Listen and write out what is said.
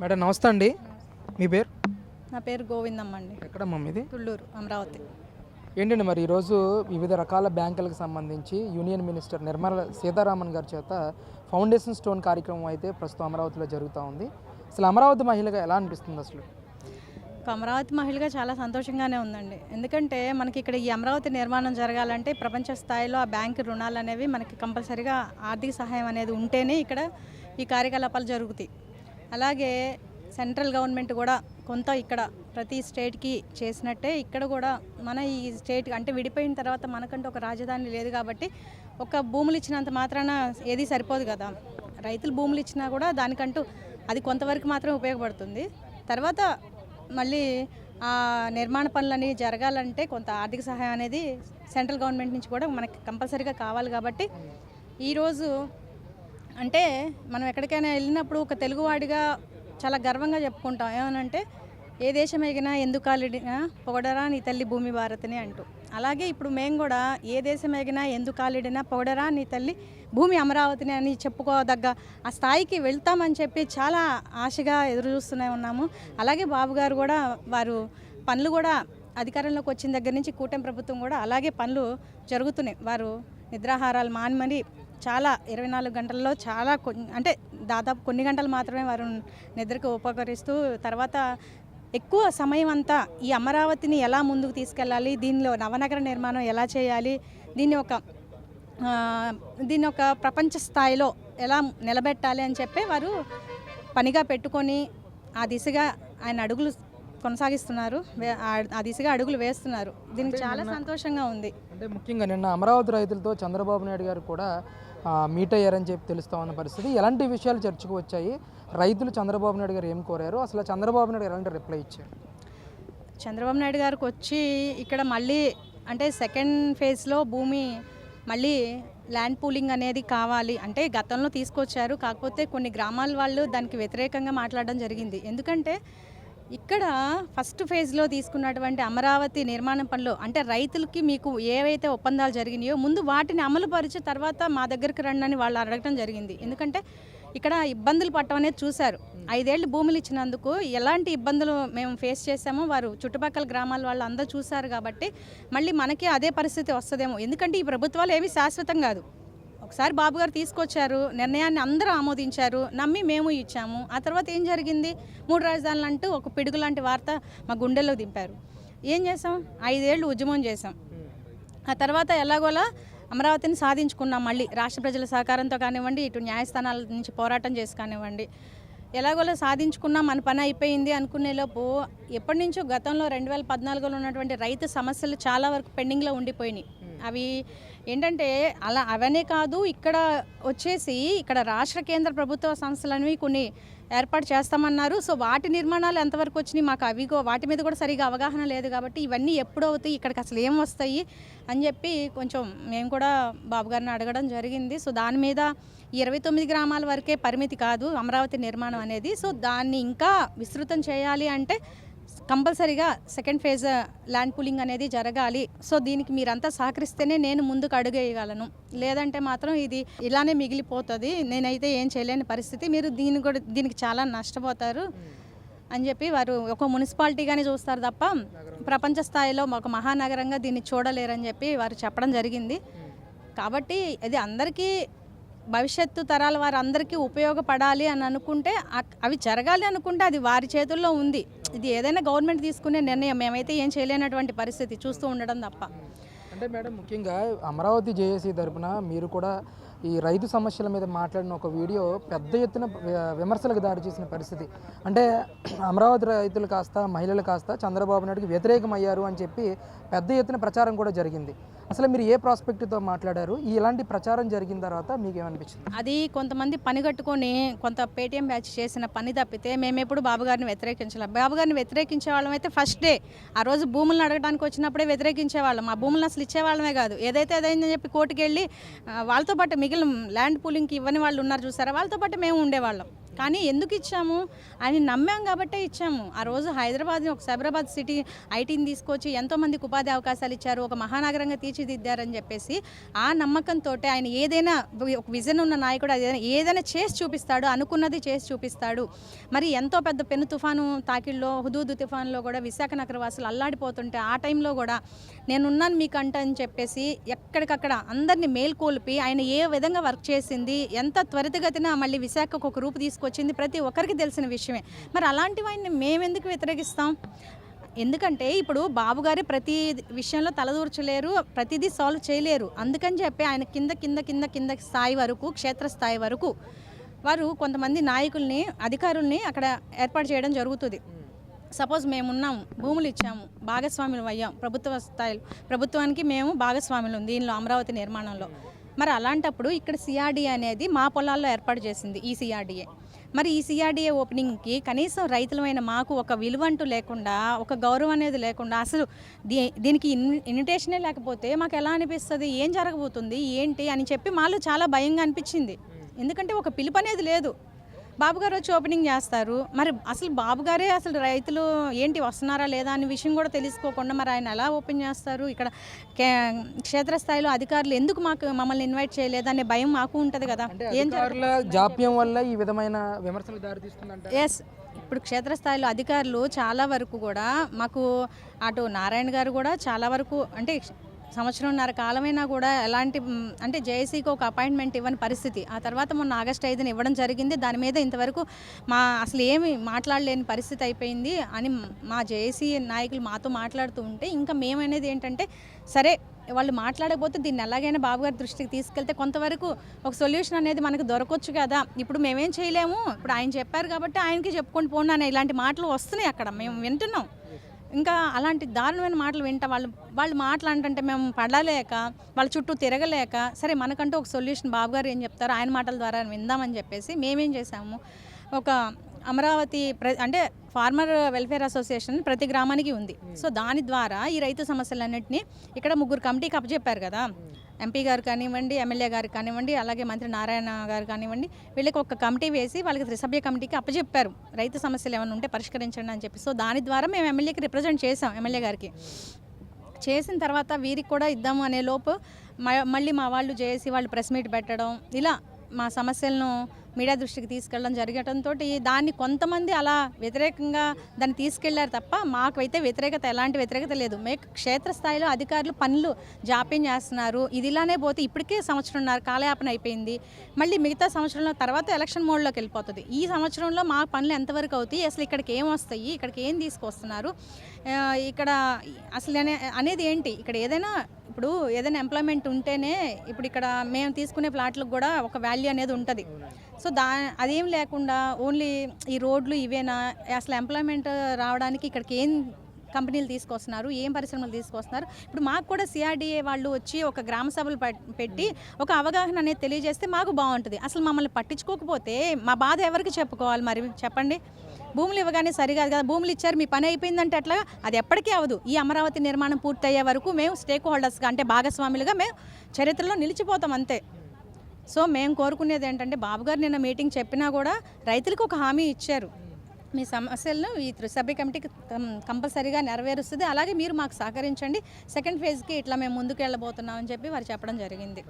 Madam నమస్తే అండి. మీ పేరు? నా పేరు గోవిందమ్మ అండి. ఎక్కడమ్మా మీది? తుళ్ళూరు అమరావతి. ఏంటండి మరి ఈరోజు వివిధ రకాల బ్యాంకులకు సంబంధించి యూనియన్ మినిస్టర్ నిర్మలా సీతారామన్ గారి చేత ఫౌండేషన్ స్టోన్ కార్యక్రమం అయితే ప్రస్తుతం అమరావతిలో జరుగుతూ ఉంది. అసలు అమరావతి మహిళగా ఎలా అనిపిస్తుంది అసలు? అమరావతి మహిళగా చాలా సంతోషంగానే ఉందండి. ఎందుకంటే మనకి ఇక్కడ ఈ అమరావతి నిర్మాణం జరగాలంటే ప్రపంచ స్థాయిలో ఆ బ్యాంకు రుణాలు అనేవి మనకి కంపల్సరీగా ఆర్థిక సహాయం అనేది ఉంటేనే ఇక్కడ ఈ కార్యకలాపాలు జరుగుతాయి. అలాగే సెంట్రల్ గవర్నమెంట్ కూడా కొంత ఇక్కడ ప్రతి స్టేట్కి చేసినట్టే. ఇక్కడ కూడా మన ఈ స్టేట్ అంటే విడిపోయిన తర్వాత మనకంటూ ఒక రాజధాని లేదు కాబట్టి ఒక భూములు ఇచ్చినంత మాత్రాన ఏది సరిపోదు కదా. రైతులు భూములు ఇచ్చినా కూడా దానికంటూ అది కొంతవరకు మాత్రమే ఉపయోగపడుతుంది. తర్వాత మళ్ళీ ఆ నిర్మాణ పనులని జరగాలంటే కొంత ఆర్థిక సహాయం అనేది సెంట్రల్ గవర్నమెంట్ నుంచి కూడా మనకి కంపల్సరీగా కావాలి కాబట్టి ఈరోజు అంటే మనం ఎక్కడికైనా వెళ్ళినప్పుడు ఒక తెలుగువాడిగా చాలా గర్వంగా చెప్పుకుంటాం. ఏమనంటే ఏ దేశం ఎగినా ఎందుకు కాలిడినా పొగడరా నీ తల్లి భూమి భారతిని అంటూ. అలాగే ఇప్పుడు మేము కూడా ఏ దేశం ఎగినా ఎందుకు కాలిడినా పొగడరా నీ తల్లి భూమి అమరావతిని అని చెప్పుకోదగ్గ ఆ స్థాయికి వెళ్తామని చెప్పి చాలా ఆశగా ఎదురు చూస్తూనే ఉన్నాము. అలాగే బాబు గారు కూడా వారు పనులు కూడా అధికారంలోకి వచ్చిన దగ్గర నుంచి కూటమి ప్రభుత్వం కూడా అలాగే పనులు జరుగుతున్నాయి. వారు నిద్రాహారాలు మానమని చాలా ఇరవై నాలుగు గంటల్లో చాలా అంటే దాదాపు కొన్ని గంటలు మాత్రమే వారు నిద్రకు ఉపకరిస్తూ తర్వాత ఎక్కువ సమయం అంతా ఈ అమరావతిని ఎలా ముందుకు తీసుకెళ్ళాలి దీనిలో నవనగర నిర్మాణం ఎలా చేయాలి దీన్ని ఒక దీన్ని ఒక ప్రపంచ స్థాయిలో ఎలా నిలబెట్టాలి అని చెప్పి వారు పనిగా పెట్టుకొని ఆ దిశగా ఆయన అడుగులు కొనసాగిస్తున్నారు. ఆ- దిశగా అడుగులు వేస్తున్నారు. దీనికి చాలా సంతోషంగా ఉంది. అంటే ముఖ్యంగా నిన్న అమరావతి రైతులతో చంద్రబాబు నాయుడు గారు కూడా మీట్ అయ్యారని చెప్పి తెలుస్తా ఉన్న పరిస్థితి. ఎలాంటి విషయాలు చర్చకు వచ్చాయి? రైతులు చంద్రబాబు నాయుడు గారు ఏం కోరారు? అసలు చంద్రబాబు నాయుడు ఎలాంటి రిప్లై ఇచ్చారు? చంద్రబాబు నాయుడు గారికి వచ్చి ఇక్కడ మళ్ళీ అంటే సెకండ్ ఫేజ్లో భూమి మళ్ళీ ల్యాండ్ పూలింగ్ అనేది కావాలి అంటే గతంలో తీసుకొచ్చారు. కాకపోతే కొన్ని గ్రామాల వాళ్ళు దానికి వ్యతిరేకంగా మాట్లాడడం జరిగింది. ఎందుకంటే ఇక్కడ ఫస్ట్ ఫేజ్లో తీసుకున్నటువంటి అమరావతి నిర్మాణ పనులు అంటే రైతులకి మీకు ఏవైతే ఒప్పందాలు జరిగినాయో ముందు వాటిని అమలుపరిచి తర్వాత మా దగ్గరికి రండి అని వాళ్ళు అడగడం జరిగింది. ఎందుకంటే ఇక్కడ ఇబ్బందులు పట్టడం అనేది చూశారు. ఐదేళ్ళు భూములు ఇచ్చినందుకు ఎలాంటి ఇబ్బందులు మేము ఫేస్ చేసామో వారు చుట్టుపక్కల గ్రామాల వాళ్ళు అందరూ చూశారు కాబట్టి మళ్ళీ మనకి అదే పరిస్థితి వస్తుందేమో. ఎందుకంటే ఈ ప్రభుత్వాలు ఏవి శాశ్వతం కాదు. ఒకసారి బాబు గారు తీసుకొచ్చారు నిర్ణయాన్ని అందరూ ఆమోదించారు నమ్మి మేము ఇచ్చాము. ఆ తర్వాత ఏం జరిగింది? మూడు రాజధానులు అంటూ ఒక పిడుగు లాంటి వార్త మా గుండెల్లో దింపారు. ఏం చేసాం? ఐదేళ్ళు ఉద్యమం చేసాం. ఆ తర్వాత ఎలాగోలా అమరావతిని సాధించుకున్నాం మళ్ళీ. రాష్ట్ర ప్రజల సహకారంతో కానివ్వండి ఇటు న్యాయస్థానాల నుంచి పోరాటం చేసి కానివ్వండి. ఎలాగోలా సాధించుకున్నాం మన పని అయిపోయింది అనుకునేలోపు ఎప్పటి నుంచో గతంలో రెండు వేల పద్నాలుగులో ఉన్నటువంటి రైతు సమస్యలు చాలా వరకు పెండింగ్లో ఉండిపోయినాయి. అవి ఏంటంటే అలా అవనే కాదు ఇక్కడ వచ్చేసి ఇక్కడ రాష్ట్ర కేంద్ర ప్రభుత్వ సంస్థలు అనేవి కొన్ని ఏర్పాటు చేస్తామన్నారు. సో వాటి నిర్మాణాలు ఎంతవరకు వచ్చినాయి మాకు అవి వాటి మీద కూడా సరిగా అవగాహన లేదు కాబట్టి ఇవన్నీ ఎప్పుడు అవుతాయి ఇక్కడికి అసలు ఏం వస్తాయి అని చెప్పి కొంచెం మేము కూడా బాబు గారిని అడగడం జరిగింది. సో దాని మీద ఇరవై తొమ్మిది గ్రామాల వరకే పరిమితి కాదు అమరావతి నిర్మాణం అనేది. సో దాన్ని ఇంకా విస్తృతం చేయాలి అంటే కంపల్సరీగా సెకండ్ ఫేజ్ ల్యాండ్ పూలింగ్ అనేది జరగాలి. సో దీనికి మీరంతా సహకరిస్తేనే నేను ముందుకు అడుగేయగలను. లేదంటే మాత్రం ఇది ఇలానే మిగిలిపోతుంది. నేనైతే ఏం చేయలేని పరిస్థితి. మీరు దీని కూడా దీనికి చాలా నష్టపోతారు అని చెప్పి వారు ఒక మున్సిపాలిటీగానే చూస్తారు తప్ప ప్రపంచ స్థాయిలో ఒక మహానగరంగా దీన్ని చూడలేరని చెప్పి వారు చెప్పడం జరిగింది. కాబట్టి ఇది అందరికీ భవిష్యత్తు తరాల వారందరికీ ఉపయోగపడాలి అని అనుకుంటే అవి జరగాలి అనుకుంటే అది వారి చేతుల్లో ఉంది. ఇది ఏదైనా గవర్నమెంట్ తీసుకునే నిర్ణయం. మేమైతే ఏం చేయలేనటువంటి పరిస్థితి చూస్తూ ఉండడం తప్ప. అంటే మేడం ముఖ్యంగా అమరావతి జేఏసీ తరపున మీరు కూడా ఈ రైతు సమస్యల మీద మాట్లాడిన ఒక వీడియో పెద్ద ఎత్తున విమర్శలకు దారి చేసిన పరిస్థితి. అంటే అమరావతి రైతులు కాస్త మహిళలు కాస్త చంద్రబాబు నాయుడుకి వ్యతిరేకమయ్యారు అని చెప్పి పెద్ద ఎత్తున ప్రచారం కూడా జరిగింది. అసలు మీరు ఏ ప్రాస్పెక్ట్తో మాట్లాడారు? ఇలాంటి ప్రచారం జరిగిన తర్వాత మీకు ఏమనిపించింది అది కొంతమంది పని కట్టుకొని కొంత పేటీఎం బ్యాచ్ చేసిన పని తప్పితే మేము ఎప్పుడు బాబుగారిని వ్యతిరేకించలేం. బాబుగారిని వ్యతిరేకించే వాళ్ళం అయితే ఫస్ట్ డే. ఆ రోజు భూములను అడగడానికి వచ్చినప్పుడే వ్యతిరేకించే వాళ్ళం. ఆ భూములను అసలు ఇచ్చేవాళ్ళమే కాదు. ఏదైతే అదైందని చెప్పి కోర్టుకెళ్ళి వాళ్ళతో పాటు మిగిలిన ల్యాండ్ పూలింగ్కి ఇవ్వని వాళ్ళు ఉన్నారు చూసారా? వాళ్ళతో పాటు మేము ఉండేవాళ్ళం. కానీ ఎందుకు ఇచ్చాము? ఆయన నమ్మాం కాబట్టే ఇచ్చాము. ఆ రోజు హైదరాబాద్ని ఒక సైబరాబాద్ సిటీ ఐటీని తీసుకొచ్చి ఎంతోమందికి ఉపాధి అవకాశాలు ఇచ్చారు. ఒక మహానగరంగా తీర్చిదిద్దారని చెప్పేసి ఆ నమ్మకంతో ఆయన ఏదైనా ఒక విజన్ ఉన్న నాయకుడు ఏదైనా ఏదైనా చేసి చూపిస్తాడు అనుకున్నది చేసి చూపిస్తాడు. మరి ఎంతో పెద్ద పెను తుఫాను తాకిల్లో హుదూదు తుఫాన్లో కూడా విశాఖ నగర వాసులు అల్లాడిపోతుంటే ఆ టైంలో కూడా నేనున్నాను మీకు అంట అని చెప్పేసి ఎక్కడికక్కడ అందరినీ మేల్కొల్పి ఆయన ఏ విధంగా వర్క్ చేసింది ఎంత త్వరితగతిన మళ్ళీ విశాఖకు ఒక రూపు వచ్చింది ప్రతి ఒక్కరికి తెలిసిన విషయమే. మరి అలాంటి వాడిని మేమెందుకు వ్యతిరేకిస్తాం? ఎందుకంటే ఇప్పుడు బాబు గారి ప్రతి విషయంలో తలదూర్చలేరు ప్రతిదీ సాల్వ్ చేయలేరు. అందుకని చెప్పి ఆయన కింద కింద కింద కింద స్థాయి వరకు క్షేత్రస్థాయి వరకు వారు కొంతమంది నాయకుల్ని అధికారుల్ని అక్కడ ఏర్పాటు చేయడం జరుగుతుంది. సపోజ్ మేమున్నాం భూములు ఇచ్చాము భాగస్వాములు అయ్యాం ప్రభుత్వ స్థాయిలో ప్రభుత్వానికి మేము భాగస్వాములు దీనిలో అమరావతి నిర్మాణంలో. మరి అలాంటప్పుడు ఇక్కడ సిఆర్డీఏ అనేది మా పొలాల్లో ఏర్పాటు చేసింది ఈ సిఆర్డీఏ మరి ఈ సిఆర్డీఏ ఓపెనింగ్కి కనీసం రైతులమైన మాకు ఒక విలువ అంటూ లేకుండా ఒక గౌరవం అనేది లేకుండా అసలు దీ దీనికి ఇన్ ఇన్విటేషనే లేకపోతే మాకు ఎలా అనిపిస్తుంది? ఏం జరగబోతుంది? ఏంటి? అని చెప్పి మాలో చాలా భయంగా అనిపించింది. ఎందుకంటే ఒక పిలుపు అనేది లేదు. బాబు గారు వచ్చి ఓపెనింగ్ చేస్తారు. మరి అసలు బాబు గారే అసలు రైతులు ఏంటి వస్తున్నారా లేదా అనే విషయం కూడా తెలుసుకోకుండా మరి ఆయన ఎలా ఓపెన్ చేస్తారు? ఇక్కడ క్షేత్రస్థాయిలో అధికారులు ఎందుకు మాకు మమ్మల్ని ఇన్వైట్ చేయలేదు అనే భయం మాకు ఉంటుంది కదా. ఏం జాప్యం వల్ల ఈ విధమైన విమర్శలు ఎస్ ఇప్పుడు క్షేత్రస్థాయిలో అధికారులు చాలా వరకు కూడా మాకు అటు నారాయణ గారు కూడా చాలా వరకు అంటే సంవత్సరంన్నర కాలమైనా కూడా ఎలాంటి అంటే జేఏసీకి ఒక అపాయింట్మెంట్ ఇవ్వని పరిస్థితి. ఆ తర్వాత మొన్న ఆగస్ట్ ఐదున ఇవ్వడం జరిగింది. దాని మీద ఇంతవరకు మా అసలు ఏమి మాట్లాడలేని పరిస్థితి అయిపోయింది అని మా జేఏసీ నాయకులు మాతో మాట్లాడుతూ ఉంటే ఇంకా మేమనేది ఏంటంటే సరే వాళ్ళు మాట్లాడకపోతే దీన్ని ఎలాగైనా బాబు గారి దృష్టికి తీసుకెళ్తే కొంతవరకు ఒక సొల్యూషన్ అనేది మనకు దొరకవచ్చు కదా. ఇప్పుడు మేమేం చేయలేము. ఇప్పుడు ఆయన చెప్పారు కాబట్టి ఆయనకి చెప్పుకొని పోండి అనే ఇలాంటి మాటలు వస్తున్నాయి అక్కడ. మేము వింటున్నాం. ఇంకా అలాంటి దారుణమైన మాటలు వింటా వాళ్ళు వాళ్ళు మాట్లాడంటే మేము పడలేక వాళ్ళ చుట్టూ తిరగలేక సరే మనకంటూ ఒక సొల్యూషన్ బాబు గారు ఏం చెప్తారు ఆయన మాటల ద్వారా విందామని చెప్పేసి మేమేం చేసాము? ఒక అమరావతి ప్ర అంటే ఫార్మర్ వెల్ఫేర్ అసోసియేషన్ ప్రతి గ్రామానికి ఉంది. సో దాని ద్వారా ఈ రైతు సమస్యలన్నింటినీ ఇక్కడ ముగ్గురు కమిటీకి అప్పచెప్పారు కదా. ఎంపీ గారు కానివ్వండి ఎమ్మెల్యే గారు కానివ్వండి అలాగే మంత్రి నారాయణ గారు కానివ్వండి వీళ్ళకి ఒక కమిటీ వేసి వాళ్ళకి త్రిసభ్య కమిటీకి అప్పచెప్పారు రైతు సమస్యలు ఏమైనా ఉంటే పరిష్కరించండి అని చెప్పి. సో దాని ద్వారా మేము ఎమ్మెల్యేకి రిప్రజెంట్ చేసాం ఎమ్మెల్యే గారికి. చేసిన తర్వాత వీరికి కూడా ఇద్దాము అనే లోపు మ- మళ్ళీ మా వాళ్ళు చేసి వాళ్ళు ప్రెస్ మీట్ పెట్టడం ఇలా మా సమస్యలను మీడియా దృష్టికి తీసుకెళ్ళడం జరగడంతో దాన్ని కొంతమంది అలా వ్యతిరేకంగా దాన్ని తీసుకెళ్ళారు తప్ప మాకైతే వ్యతిరేకత ఎలాంటి వ్యతిరేకత లేదు. మే క్షేత్రస్థాయిలో అధికారులు పనులు జాప్యం చేస్తున్నారు. ఇది ఇలానే పోతే ఇప్పటికే సంవత్సరంన్నర కాలయాపన అయిపోయింది. మళ్ళీ మిగతా సంవత్సరంలో తర్వాత ఎలక్షన్ మోడ్లోకి వెళ్ళిపోతుంది. ఈ సంవత్సరంలో మా పనులు ఎంతవరకు అవుతాయి? అసలు ఇక్కడికి ఏం వస్తాయి? ఇక్కడికి ఏం తీసుకొస్తున్నారు? ఇక్కడ అసలు అనే అనేది ఏంటి? ఇక్కడ ఏదైనా ఇప్పుడు ఏదైనా ఎంప్లాయ్మెంట్ ఉంటేనే ఇప్పుడు ఇక్కడ మేము తీసుకునే ప్లాట్లకు కూడా ఒక వాల్యూ అనేది ఉంటుంది. సో దా అదేం లేకుండా ఓన్లీ ఈ రోడ్లు ఇవేనా? అసలు ఎంప్లాయ్మెంట్ రావడానికి ఇక్కడికి ఏం కంపెనీలు తీసుకొస్తున్నారు? ఏం పరిశ్రమలు తీసుకొస్తున్నారు? ఇప్పుడు మాకు కూడా సిఆర్డీఏ వాళ్ళు వచ్చి ఒక గ్రామ సభలు పెట్టి ఒక అవగాహన అనేది తెలియజేస్తే మాకు బాగుంటుంది. అసలు మమ్మల్ని పట్టించుకోకపోతే మా బాధ ఎవరికి చెప్పుకోవాలి మరి? చెప్పండి. భూములు ఇవ్వగానే సరికాదు కదా భూములు ఇచ్చారు మీ పని అయిపోయిందంటే అట్లా అది ఎప్పటికీ అవదు ఈ అమరావతి నిర్మాణం పూర్తయ్యే వరకు మేము స్టేక్ హోల్డర్స్గా అంటే భాగస్వాములుగా మేము చరిత్రలో నిలిచిపోతాం అంతే. సో మేము కోరుకునేది ఏంటంటే బాబు గారు నిన్న మీటింగ్ చెప్పినా కూడా రైతులకు ఒక హామీ ఇచ్చారు. మీ సమస్యలను ఈ త్రిసభ్య కమిటీకి కంపల్సరీగా నెరవేరుస్తుంది. అలాగే మీరు మాకు సహకరించండి. సెకండ్ ఫేజ్కి ఇట్లా మేము ముందుకు వెళ్ళబోతున్నామని చెప్పి వారు చెప్పడం జరిగింది.